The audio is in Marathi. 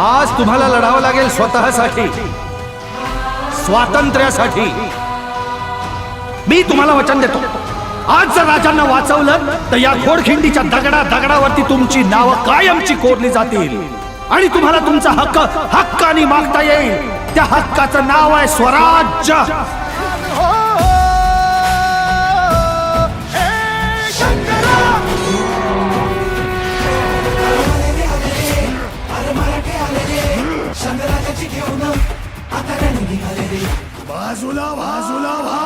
आज तुम्हाला लढावं लागेल स्वतःसाठी स्वातंत्र्यासाठी. मी तुम्हाला वचन देतो. आज जर राजांना वाचवलं तर या खोडखिंडीच्या दगडा दगडावरती तुमची नावं कायमची कोरली जातील. आणि तुम्हाला तुमचा हक्क हक्काने मागता येईल. त्या हक्काचं नाव आहे स्वराज्य. बाजूला बाजूला.